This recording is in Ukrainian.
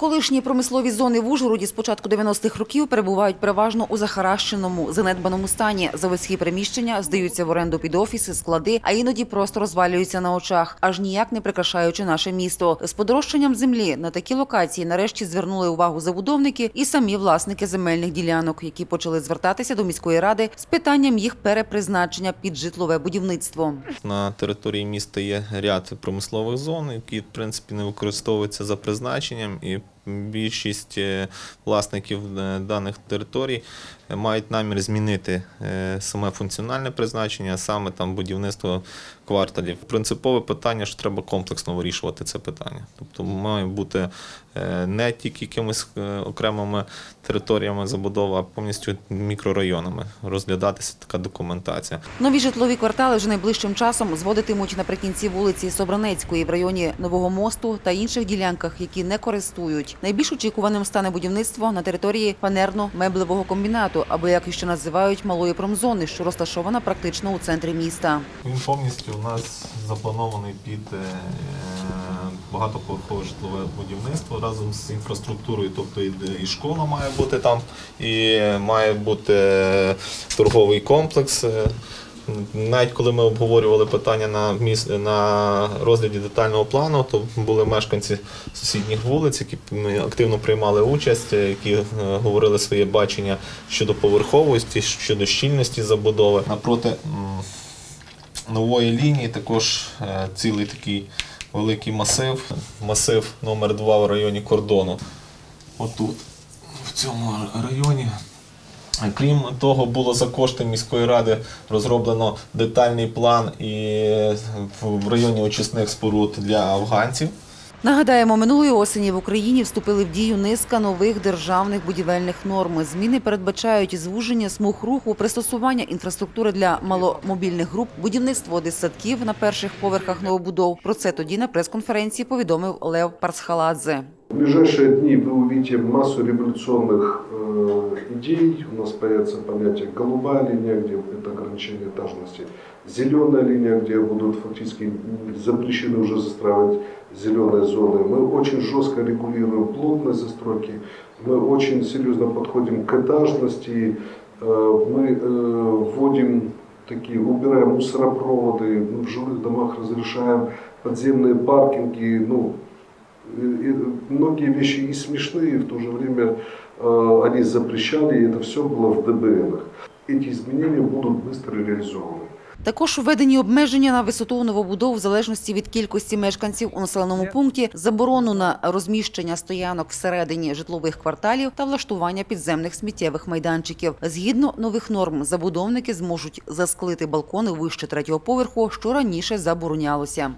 Колишні промислові зони в Ужгороді з початку 90-х років перебувають переважно у захаращеному, занедбаному стані. Заводські приміщення здаються в оренду під офіси, склади, а іноді просто розвалюються на очах, аж ніяк не прикрашаючи наше місто. З подорожчанням землі на такі локації нарешті звернули увагу забудовники і самі власники земельних ділянок, які почали звертатися до міської ради з питанням їх перепризначення під житлове будівництво. На території міста є ряд промислових зон, які в принципі не використовуються за призначенням, і більшість е, власників е, даних територій е, мають намір змінити саме функціональне призначення, саме там будівництво кварталів. Принципове питання, що треба комплексно вирішувати це питання. Тобто має бути е, не тільки якимись е, окремими територіями забудова, а повністю мікрорайонами розглядатися така документація. Нові житлові квартали вже найближчим часом зводитимуть наприкінці вулиці Собранецької в районі Нового мосту та інших ділянках, які не користують. Найбільш очікуваним стане будівництво на території фанерно-меблевого комбінату, або як іще називають малої промзони, що розташована практично у центрі міста. Він повністю у нас запланований під е, багатоповерхове житлове будівництво разом з інфраструктурою. Тобто і, школа має бути там, і має бути торговий комплекс. Е, Навіть коли ми обговорювали питання на міс... на розгляді детального плану, то були мешканці сусідніх вулиць, які активно приймали участь, е, які говорили своє бачення щодо поверховості, щодо щільності забудови. Напроти нової лінії також е, цілий такий великий масив, масив номер 2 в районі кордону. Отут, в цьому районі. Крім того, було за кошти міської ради розроблено детальний план і в районі очисних споруд для афганців. Нагадаємо, минулої осені в Україні вступили в дію низка нових державних будівельних норм. Зміни передбачають звуження смуг руху, пристосування інфраструктури для маломобільних груп, будівництво дитсадків на перших поверхах новобудов. Про це тоді на прес-конференції повідомив Лев Парсхаладзе. В ближайшие дни вы увидите массу революционных э, идей. У нас появится понятие голубая линия, где это ограничение этажности, зеленая линия, где будут фактически запрещены уже застраивать зеленые зоны. Мы очень жестко регулируем плотность застройки, мы очень серьезно подходим к этажности, э, мы э, вводим такие, убираем мусоропроводы, ну, в жилых домах разрешаем подземные паркинги, ну, и- и многие вещи и смешные, в то же время э, они запрещали, и это все было в ДБНах. Эти изменения будут быстро реализованы. Також введені обмеження на висоту новобудов в залежності від кількості мешканців у населеному пункті, заборону на розміщення стоянок всередині житлових кварталів та влаштування підземних сміттєвих майданчиків. Згідно нових норм, забудовники зможуть засклити балкони вище третього поверху, що раніше заборонялося.